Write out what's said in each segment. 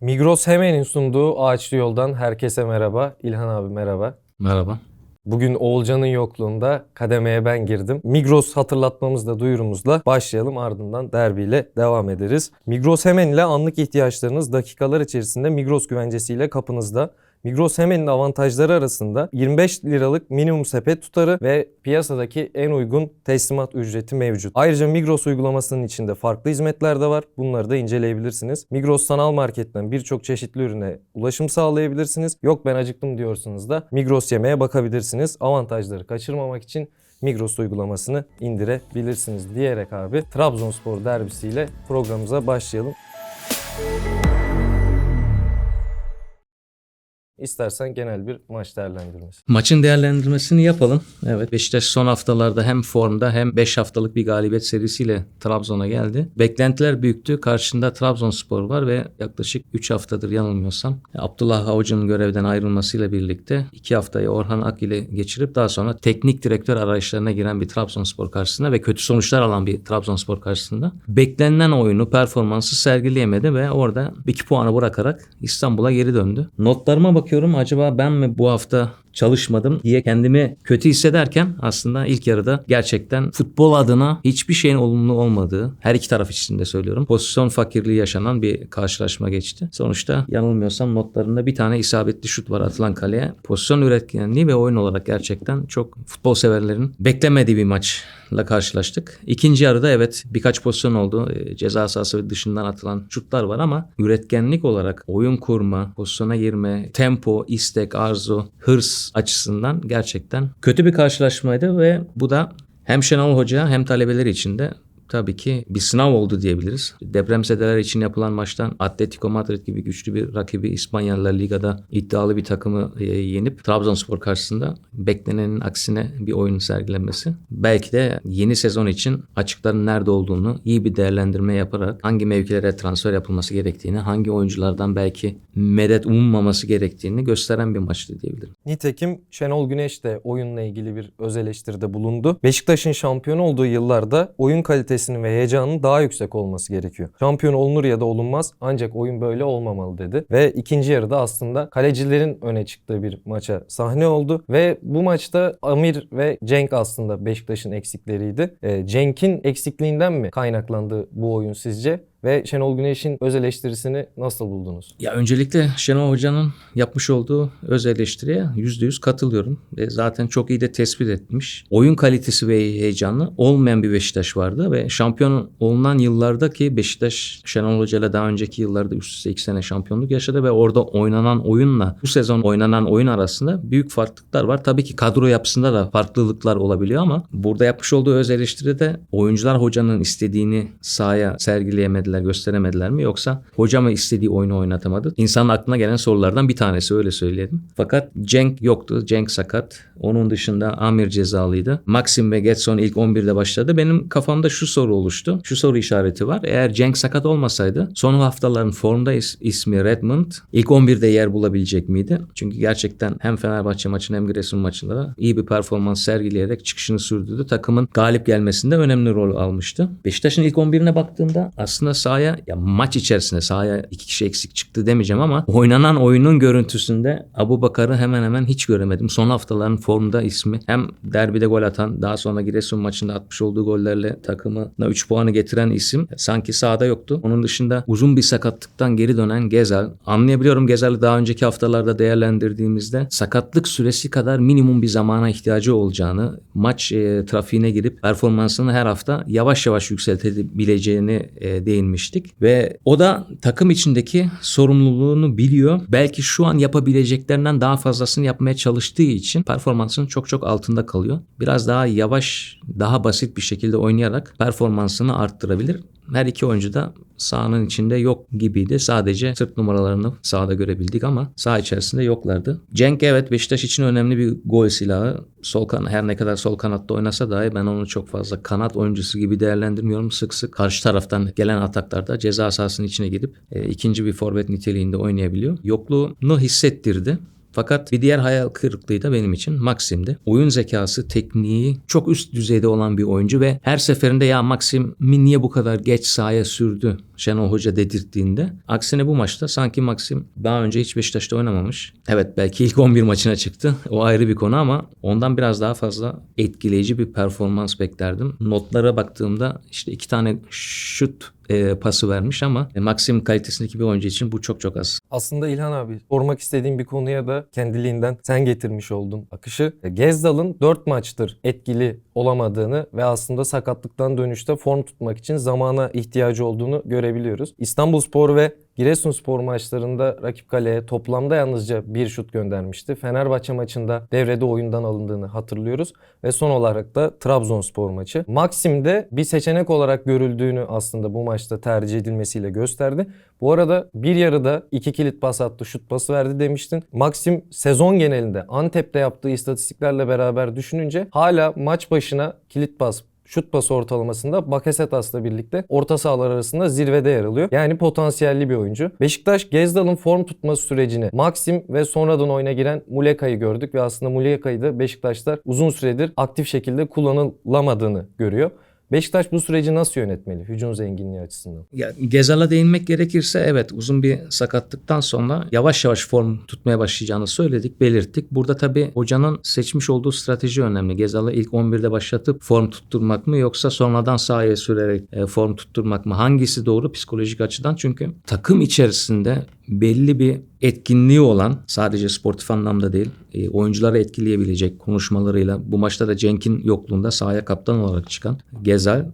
Migros Hemen'in sunduğu Ağaçlı Yol'dan herkese merhaba. İlhan abi merhaba. Merhaba. Bugün Oğulcan'ın yokluğunda kademeye ben girdim. Migros hatırlatmamızla duyurumuzla başlayalım ardından derbiyle devam ederiz. Migros Hemen ile anlık ihtiyaçlarınız dakikalar içerisinde Migros güvencesiyle kapınızda. Migros Hemen'in avantajları arasında 25 liralık minimum sepet tutarı ve piyasadaki en uygun teslimat ücreti mevcut. Ayrıca Migros uygulamasının içinde farklı hizmetler de var. Bunları da inceleyebilirsiniz. Migros sanal marketten birçok çeşitli ürüne ulaşım sağlayabilirsiniz. Yok ben acıktım diyorsanız da Migros yemeğe bakabilirsiniz. Avantajları kaçırmamak için Migros uygulamasını indirebilirsiniz diyerek abi Trabzonspor derbisiyle programımıza başlayalım. İstersen genel bir maç değerlendirmesi. Maçın değerlendirmesini yapalım. Evet Beşiktaş son haftalarda hem formda hem 5 haftalık bir galibiyet serisiyle Trabzon'a geldi. Beklentiler büyüktü. Karşında Trabzonspor var ve yaklaşık 3 haftadır yanılmıyorsam Abdullah Avcı'nın görevden ayrılmasıyla birlikte 2 haftayı Orhan Ak ile geçirip daha sonra teknik direktör arayışlarına giren bir Trabzonspor karşısında ve kötü sonuçlar alan bir Trabzonspor karşısında beklenen oyunu, performansı sergileyemedi ve orada 2 puanı bırakarak İstanbul'a geri döndü. Notlarıma bakıyorum. Acaba ben mi bu hafta çalışmadım diye kendimi kötü hissederken aslında ilk yarıda gerçekten futbol adına hiçbir şeyin olumlu olmadığı her iki taraf için de söylüyorum. Pozisyon fakirliği yaşanan bir karşılaşma geçti. Sonuçta yanılmıyorsam notlarında bir tane isabetli şut var atılan kaleye. Pozisyon üretkenliği ve oyun olarak gerçekten çok futbol severlerin beklemediği bir maçla karşılaştık. İkinci yarıda evet birkaç pozisyon oldu. E, Ceza sahası ve dışından atılan şutlar var ama üretkenlik olarak oyun kurma, pozisyona girme, tempo, istek, arzu, hırs açısından gerçekten kötü bir karşılaşmaydı ve bu da hem Şenol Hoca hem talebeleri için de tabii ki bir sınav oldu diyebiliriz. Depremzedeler için yapılan maçtan Atletico Madrid gibi güçlü bir rakibi İspanyollar Liga'da iddialı bir takımı e, yenip Trabzonspor karşısında beklenenin aksine bir oyun sergilenmesi. Belki de yeni sezon için açıkların nerede olduğunu iyi bir değerlendirme yaparak hangi mevkilere transfer yapılması gerektiğini, hangi oyunculardan belki medet ummaması gerektiğini gösteren bir maçtı diyebilirim. Nitekim Şenol Güneş de oyunla ilgili bir öz eleştiride bulundu. Beşiktaş'ın şampiyon olduğu yıllarda oyun kalitesinin ve heyecanının daha yüksek olması gerekiyor. Şampiyon olunur ya da olunmaz ancak oyun böyle olmamalı dedi. Ve ikinci yarıda aslında kalecilerin öne çıktığı bir maça sahne oldu. Ve bu maçta Amir ve Cenk aslında Beşiktaş'ın eksikleriydi. Ee, Cenk'in eksikliğinden mi kaynaklandı bu oyun sizce? Ve Şenol Güneş'in öz eleştirisini nasıl buldunuz? Ya öncelikle Şenol Hoca'nın yapmış olduğu öz eleştiriye %100 katılıyorum. Ve zaten çok iyi de tespit etmiş. Oyun kalitesi ve heyecanlı olmayan bir Beşiktaş vardı ve şampiyon olunan yıllardaki Beşiktaş Şenol Hoca ile daha önceki yıllarda üst üste iki sene şampiyonluk yaşadı ve orada oynanan oyunla bu sezon oynanan oyun arasında büyük farklılıklar var. Tabii ki kadro yapısında da farklılıklar olabiliyor ama burada yapmış olduğu öz eleştiride oyuncular hocanın istediğini sahaya sergileyemediler, gösteremediler mi yoksa hoca mı istediği oyunu oynatamadı? İnsanın aklına gelen sorulardan bir tanesi öyle söyleyelim. Fakat Cenk yoktu. Cenk sakat. Onun dışında Amir cezalıydı. Maxim ve Getson ilk 11'de başladı. Benim kafamda şu soru oluştu. Şu soru işareti var. Eğer Cenk sakat olmasaydı son haftaların formda is- ismi Redmond ilk 11'de yer bulabilecek miydi? Çünkü gerçekten hem Fenerbahçe maçında hem Giresun maçında da iyi bir performans sergileyerek çıkışını sürdürdü. Takımın galip gelmesinde önemli rol almıştı. Beşiktaş'ın ilk 11'ine baktığımda aslında sahaya ya maç içerisinde sahaya iki kişi eksik çıktı demeyeceğim ama oynanan oyunun görüntüsünde Abu Bakar'ı hemen hemen hiç göremedim. Son haftaların formda ismi hem derbide gol atan daha sonra Giresun maçında atmış olduğu gollerle takımına 3 puanı getiren isim sanki sahada yoktu. Onun dışında uzun bir sakatlıktan geri dönen Gezel. Anlayabiliyorum Gezel'i daha önceki haftalarda değerlendirdiğimizde sakatlık süresi kadar minimum bir zamana ihtiyacı olacağını, maç e, trafiğine girip performansını her hafta yavaş yavaş yükseltebileceğini e, değinmiştik. Ve o da takım içindeki sorumluluğunu biliyor. Belki şu an yapabileceklerinden daha fazlasını yapmaya çalıştığı için performansının çok çok altında kalıyor. Biraz daha yavaş, daha basit bir şekilde oynayarak performansını arttırabilir. Her iki oyuncu da sahanın içinde yok gibiydi. Sadece sırt numaralarını sahada görebildik ama saha içerisinde yoklardı. Cenk evet Beşiktaş için önemli bir gol silahı. Sol kan her ne kadar sol kanatta oynasa dahi ben onu çok fazla kanat oyuncusu gibi değerlendirmiyorum. Sık sık karşı taraftan gelen ataklarda ceza sahasının içine gidip e, ikinci bir forvet niteliğinde oynayabiliyor. Yokluğunu hissettirdi. Fakat bir diğer hayal kırıklığı da benim için Maxim'di. Oyun zekası, tekniği çok üst düzeyde olan bir oyuncu ve her seferinde ya Maxim'i niye bu kadar geç sahaya sürdü Şenol Hoca dedirttiğinde. Aksine bu maçta sanki Maxim daha önce hiç Beşiktaş'ta oynamamış. Evet belki ilk 11 maçına çıktı. O ayrı bir konu ama ondan biraz daha fazla etkileyici bir performans beklerdim. Notlara baktığımda işte iki tane şut e, pası vermiş ama e, Maxim kalitesindeki bir oyuncu için bu çok çok az. Aslında İlhan abi sormak istediğim bir konuya da kendiliğinden sen getirmiş oldun akışı. Gezdal'ın 4 maçtır etkili olamadığını ve aslında sakatlıktan dönüşte form tutmak için zamana ihtiyacı olduğunu görebiliyoruz. İstanbulspor ve Giresunspor maçlarında rakip kaleye toplamda yalnızca bir şut göndermişti. Fenerbahçe maçında devrede oyundan alındığını hatırlıyoruz. Ve son olarak da Trabzonspor maçı. Maxim'de bir seçenek olarak görüldüğünü aslında bu maçta tercih edilmesiyle gösterdi. Bu arada bir yarıda iki kilit pas attı, şut pası verdi demiştin. Maxim sezon genelinde Antep'te yaptığı istatistiklerle beraber düşününce hala maç başına kilit pas şut pası ortalamasında Bakasetas'la birlikte orta sahalar arasında zirvede yer alıyor. Yani potansiyelli bir oyuncu. Beşiktaş Gezdal'ın form tutması sürecini Maxim ve sonradan oyuna giren Muleka'yı gördük ve aslında Muleka'yı da Beşiktaşlar uzun süredir aktif şekilde kullanılamadığını görüyor. Beşiktaş bu süreci nasıl yönetmeli hücum zenginliği açısından? Ya Gezal'a değinmek gerekirse evet uzun bir sakatlıktan sonra yavaş yavaş form tutmaya başlayacağını söyledik, belirttik. Burada tabii hocanın seçmiş olduğu strateji önemli. Gezal'ı ilk 11'de başlatıp form tutturmak mı yoksa sonradan sahaya sürerek e, form tutturmak mı? Hangisi doğru psikolojik açıdan? Çünkü takım içerisinde belli bir etkinliği olan sadece sportif anlamda değil e, oyuncuları etkileyebilecek konuşmalarıyla bu maçta da Cenk'in yokluğunda sahaya kaptan olarak çıkan Gezal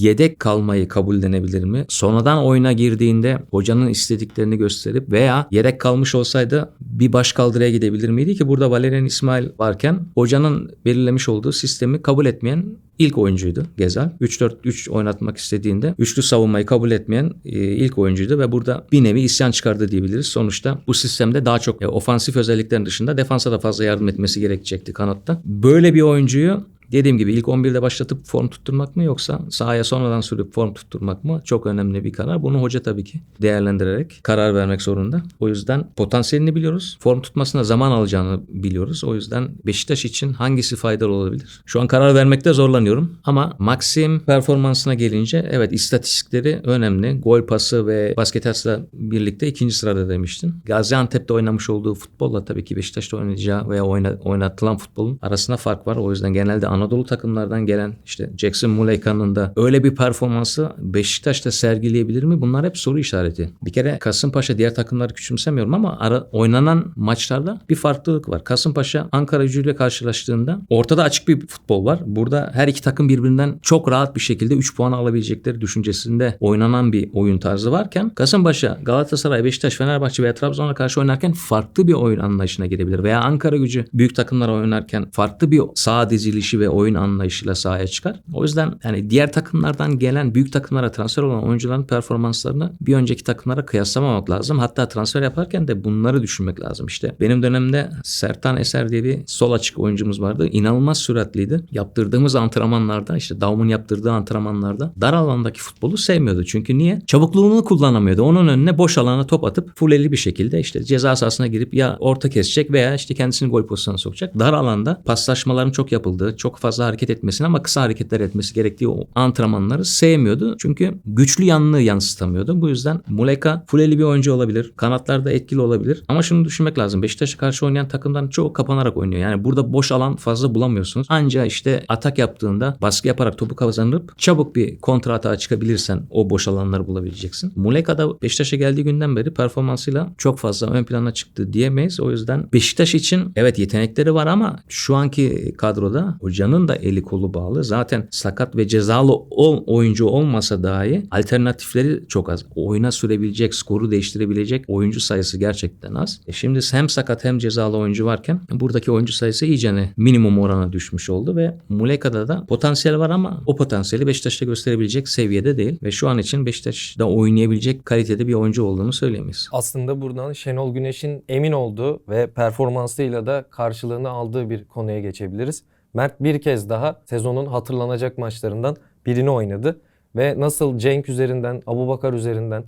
yedek kalmayı kabullenebilir mi? Sonradan oyuna girdiğinde hocanın istediklerini gösterip veya yedek kalmış olsaydı bir baş kaldırıya gidebilir miydi ki burada Valerian İsmail varken hocanın belirlemiş olduğu sistemi kabul etmeyen ilk oyuncuydu Gezal. 3-4-3 oynatmak istediğinde üçlü savunmayı kabul etmeyen e, ilk oyuncuydu ve burada bir nevi isyan çıkardı diyebiliriz. Sonuçta bu sistemde daha çok e, ofansif özelliklerin dışında defansa da fazla yardım etmesi gerekecekti kanatta. Böyle bir oyuncuyu Dediğim gibi ilk 11'de başlatıp form tutturmak mı yoksa sahaya sonradan sürüp form tutturmak mı çok önemli bir karar. Bunu hoca tabii ki değerlendirerek karar vermek zorunda. O yüzden potansiyelini biliyoruz. Form tutmasına zaman alacağını biliyoruz. O yüzden Beşiktaş için hangisi faydalı olabilir? Şu an karar vermekte zorlanıyorum ama Maxim performansına gelince evet istatistikleri önemli. Gol pası ve basketasla birlikte ikinci sırada demiştin. Gaziantep'te oynamış olduğu futbolla tabii ki Beşiktaş'ta oynayacağı veya oyna, oynatılan futbolun arasında fark var. O yüzden genelde Anadolu takımlardan gelen işte Jackson Muleka'nın da öyle bir performansı Beşiktaş'ta sergileyebilir mi? Bunlar hep soru işareti. Bir kere Kasımpaşa diğer takımları küçümsemiyorum ama ara, oynanan maçlarda bir farklılık var. Kasımpaşa Ankara gücüyle karşılaştığında ortada açık bir futbol var. Burada her iki takım birbirinden çok rahat bir şekilde 3 puan alabilecekleri düşüncesinde oynanan bir oyun tarzı varken Kasımpaşa, Galatasaray, Beşiktaş, Fenerbahçe veya Trabzon'a karşı oynarken farklı bir oyun anlayışına girebilir. Veya Ankara gücü büyük takımlara oynarken farklı bir sağ dizilişi ve oyun anlayışıyla sahaya çıkar. O yüzden yani diğer takımlardan gelen büyük takımlara transfer olan oyuncuların performanslarını bir önceki takımlara kıyaslamamak lazım. Hatta transfer yaparken de bunları düşünmek lazım. İşte benim dönemde Sertan Eser diye bir sol açık oyuncumuz vardı. İnanılmaz süratliydi. Yaptırdığımız antrenmanlarda işte Daum'un yaptırdığı antrenmanlarda dar alandaki futbolu sevmiyordu. Çünkü niye? Çabukluğunu kullanamıyordu. Onun önüne boş alana top atıp fuleli bir şekilde işte ceza sahasına girip ya orta kesecek veya işte kendisini gol pozisyonuna sokacak. Dar alanda paslaşmaların çok yapıldığı, çok fazla hareket etmesini ama kısa hareketler etmesi gerektiği o antrenmanları sevmiyordu. Çünkü güçlü yanını yansıtamıyordu. Bu yüzden Muleka fuleli bir oyuncu olabilir. Kanatlarda etkili olabilir. Ama şunu düşünmek lazım. Beşiktaş'a karşı oynayan takımdan çoğu kapanarak oynuyor. Yani burada boş alan fazla bulamıyorsunuz. Anca işte atak yaptığında baskı yaparak topu kazanıp çabuk bir kontra atağa çıkabilirsen o boş alanları bulabileceksin. Muleka da Beşiktaş'a geldiği günden beri performansıyla çok fazla ön plana çıktı diyemeyiz. O yüzden Beşiktaş için evet yetenekleri var ama şu anki kadroda hocanın da eli kolu bağlı. Zaten sakat ve cezalı ol, oyuncu olmasa dahi alternatifleri çok az. Oyuna sürebilecek, skoru değiştirebilecek oyuncu sayısı gerçekten az. E şimdi hem sakat hem cezalı oyuncu varken buradaki oyuncu sayısı iyicene minimum orana düşmüş oldu ve Muleka'da da potansiyel var ama o potansiyeli Beşiktaş'ta gösterebilecek seviyede değil ve şu an için Beşiktaş'ta oynayabilecek kalitede bir oyuncu olduğunu söyleyemeyiz. Aslında buradan Şenol Güneş'in emin olduğu ve performansıyla da karşılığını aldığı bir konuya geçebiliriz. Mert bir kez daha sezonun hatırlanacak maçlarından birini oynadı ve nasıl Cenk üzerinden, Abubakar üzerinden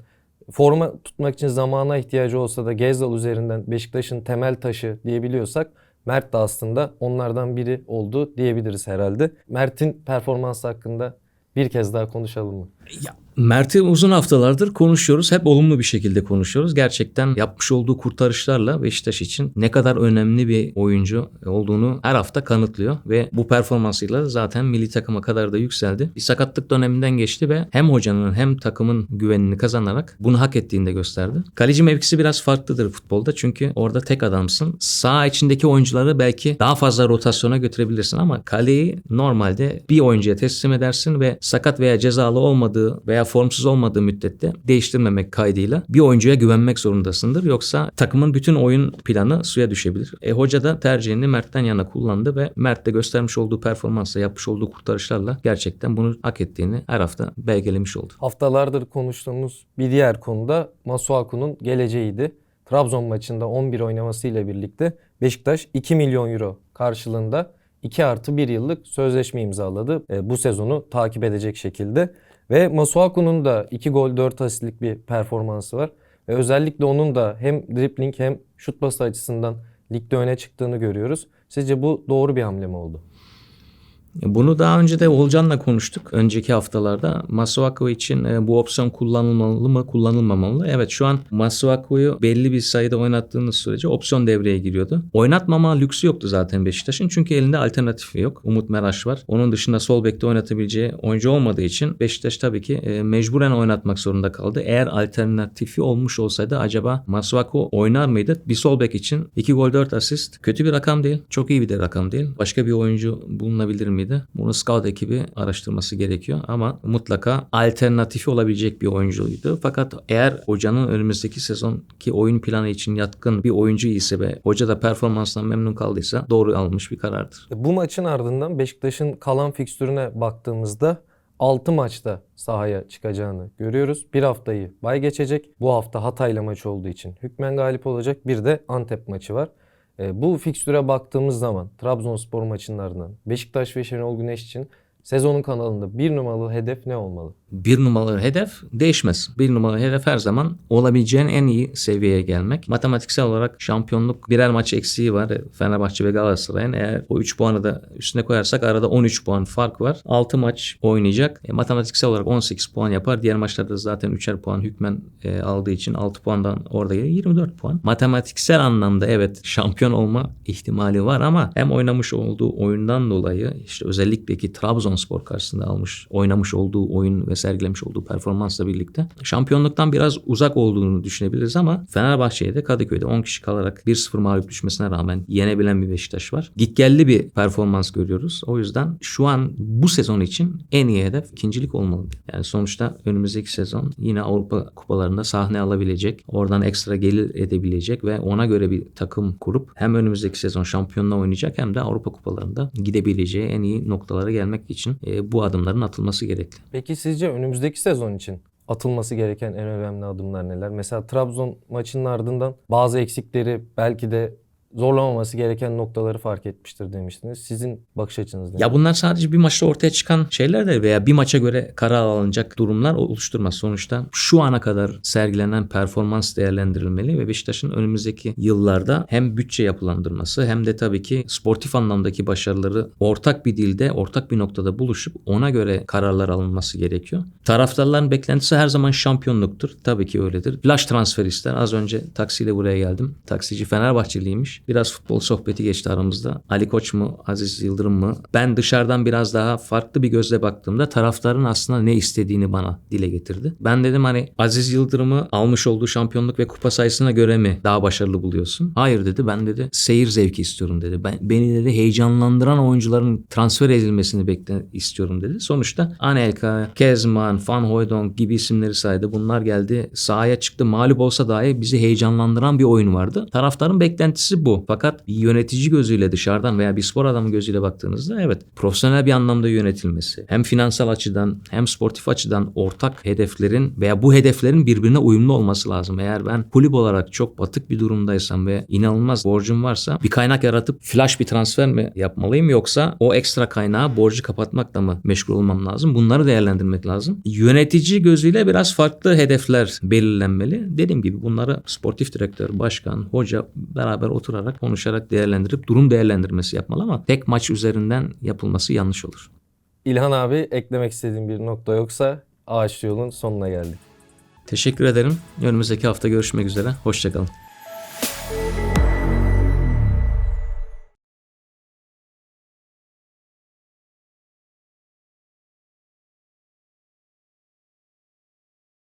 forma tutmak için zamana ihtiyacı olsa da Gezdal üzerinden Beşiktaş'ın temel taşı diyebiliyorsak Mert de aslında onlardan biri oldu diyebiliriz herhalde. Mert'in performansı hakkında bir kez daha konuşalım mı? Mert'i uzun haftalardır konuşuyoruz. Hep olumlu bir şekilde konuşuyoruz. Gerçekten yapmış olduğu kurtarışlarla Beşiktaş için ne kadar önemli bir oyuncu olduğunu her hafta kanıtlıyor. Ve bu performansıyla zaten milli takıma kadar da yükseldi. Bir sakatlık döneminden geçti ve hem hocanın hem takımın güvenini kazanarak bunu hak ettiğini de gösterdi. Kaleci mevkisi biraz farklıdır futbolda. Çünkü orada tek adamsın. Sağ içindeki oyuncuları belki daha fazla rotasyona götürebilirsin ama kaleyi normalde bir oyuncuya teslim edersin ve sakat veya cezalı olmadığı veya formsuz olmadığı müddette değiştirmemek kaydıyla bir oyuncuya güvenmek zorundasındır. Yoksa takımın bütün oyun planı suya düşebilir. E, hoca da tercihini Mert'ten yana kullandı ve Mert de göstermiş olduğu performansla yapmış olduğu kurtarışlarla gerçekten bunu hak ettiğini her hafta belgelemiş oldu. Haftalardır konuştuğumuz bir diğer konuda Masuaku'nun geleceğiydi. Trabzon maçında 11 oynamasıyla birlikte Beşiktaş 2 milyon euro karşılığında 2 artı 1 yıllık sözleşme imzaladı. E, bu sezonu takip edecek şekilde. Ve Masuaku'nun da 2 gol 4 asistlik bir performansı var. Ve özellikle onun da hem dribbling hem şut pası açısından ligde öne çıktığını görüyoruz. Sizce bu doğru bir hamle mi oldu? Bunu daha önce de Olcan'la konuştuk. Önceki haftalarda Masuaku için e, bu opsiyon kullanılmalı mı kullanılmamalı mı? Evet şu an Masuaku'yu belli bir sayıda oynattığınız sürece opsiyon devreye giriyordu. Oynatmama lüksü yoktu zaten Beşiktaş'ın. Çünkü elinde alternatifi yok. Umut Meraş var. Onun dışında sol bekte oynatabileceği oyuncu olmadığı için Beşiktaş tabii ki e, mecburen oynatmak zorunda kaldı. Eğer alternatifi olmuş olsaydı acaba Masuaku oynar mıydı? Bir sol bek için 2 gol 4 asist kötü bir rakam değil. Çok iyi bir de rakam değil. Başka bir oyuncu bulunabilir miydi? Bunu scout ekibi araştırması gerekiyor ama mutlaka alternatifi olabilecek bir oyuncuydu. Fakat eğer hocanın önümüzdeki sezonki oyun planı için yatkın bir oyuncu ise ve hoca da performansından memnun kaldıysa doğru almış bir karardır. Bu maçın ardından Beşiktaş'ın kalan fikstürüne baktığımızda 6 maçta sahaya çıkacağını görüyoruz. Bir haftayı bay geçecek. Bu hafta Hatay'la maç olduğu için hükmen galip olacak. Bir de Antep maçı var. E, bu fikstüre baktığımız zaman Trabzonspor maçının ardından Beşiktaş ve Şenol Güneş için sezonun kanalında bir numaralı hedef ne olmalı? Bir numaralı hedef değişmez. Bir numaralı hedef her zaman olabileceğin en iyi seviyeye gelmek. Matematiksel olarak şampiyonluk birer maç eksiği var. Fenerbahçe ve Galatasaray'ın eğer o 3 puanı da üstüne koyarsak arada 13 puan fark var. 6 maç oynayacak. E, matematiksel olarak 18 puan yapar. Diğer maçlarda zaten 3'er puan hükmen e, aldığı için 6 puandan orada geliyor. 24 puan. Matematiksel anlamda evet şampiyon olma ihtimali var ama hem oynamış olduğu oyundan dolayı işte özellikle ki Trabzonspor karşısında almış oynamış olduğu oyun ve sergilemiş olduğu performansla birlikte şampiyonluktan biraz uzak olduğunu düşünebiliriz ama Fenerbahçe'ye de Kadıköy'de 10 kişi kalarak 1-0 mağlup düşmesine rağmen yenebilen bir Beşiktaş var. Gitgelli bir performans görüyoruz. O yüzden şu an bu sezon için en iyi hedef ikincilik olmalı. Yani sonuçta önümüzdeki sezon yine Avrupa kupalarında sahne alabilecek, oradan ekstra gelir edebilecek ve ona göre bir takım kurup hem önümüzdeki sezon şampiyonla oynayacak hem de Avrupa kupalarında gidebileceği en iyi noktalara gelmek için e, bu adımların atılması gerekli. Peki sizce önümüzdeki sezon için atılması gereken en önemli adımlar neler? Mesela Trabzon maçının ardından bazı eksikleri belki de zorlamaması gereken noktaları fark etmiştir demiştiniz. Sizin bakış açınız ne? Ya bunlar sadece bir maçta ortaya çıkan şeyler de veya bir maça göre karar alınacak durumlar oluşturmaz. Sonuçta şu ana kadar sergilenen performans değerlendirilmeli ve Beşiktaş'ın önümüzdeki yıllarda hem bütçe yapılandırması hem de tabii ki sportif anlamdaki başarıları ortak bir dilde, ortak bir noktada buluşup ona göre kararlar alınması gerekiyor. Taraftarların beklentisi her zaman şampiyonluktur. Tabii ki öyledir. Flash transfer ister. Az önce taksiyle buraya geldim. Taksici Fenerbahçeliymiş. Biraz futbol sohbeti geçti aramızda. Ali Koç mu, Aziz Yıldırım mı? Ben dışarıdan biraz daha farklı bir gözle baktığımda taraftarın aslında ne istediğini bana dile getirdi. Ben dedim hani Aziz Yıldırım'ı almış olduğu şampiyonluk ve kupa sayısına göre mi daha başarılı buluyorsun? Hayır dedi. Ben dedi seyir zevki istiyorum dedi. Ben beni dedi heyecanlandıran oyuncuların transfer edilmesini bekle istiyorum dedi. Sonuçta Anelka, Kezman, Van Hooydonk gibi isimleri saydı. Bunlar geldi sahaya çıktı. Mağlup olsa dahi bizi heyecanlandıran bir oyun vardı. Taraftarın beklentisi bu. Fakat bir yönetici gözüyle dışarıdan veya bir spor adamı gözüyle baktığınızda evet profesyonel bir anlamda yönetilmesi hem finansal açıdan hem sportif açıdan ortak hedeflerin veya bu hedeflerin birbirine uyumlu olması lazım. Eğer ben kulüp olarak çok batık bir durumdaysam ve inanılmaz borcum varsa bir kaynak yaratıp flash bir transfer mi yapmalıyım yoksa o ekstra kaynağı borcu kapatmakla mı meşgul olmam lazım? Bunları değerlendirmek lazım. Yönetici gözüyle biraz farklı hedefler belirlenmeli. Dediğim gibi bunları sportif direktör, başkan, hoca beraber oturarak konuşarak değerlendirip durum değerlendirmesi yapmalı ama tek maç üzerinden yapılması yanlış olur. İlhan abi eklemek istediğin bir nokta yoksa ağaçlı yolun sonuna geldik. Teşekkür ederim. Önümüzdeki hafta görüşmek üzere. Hoşçakalın.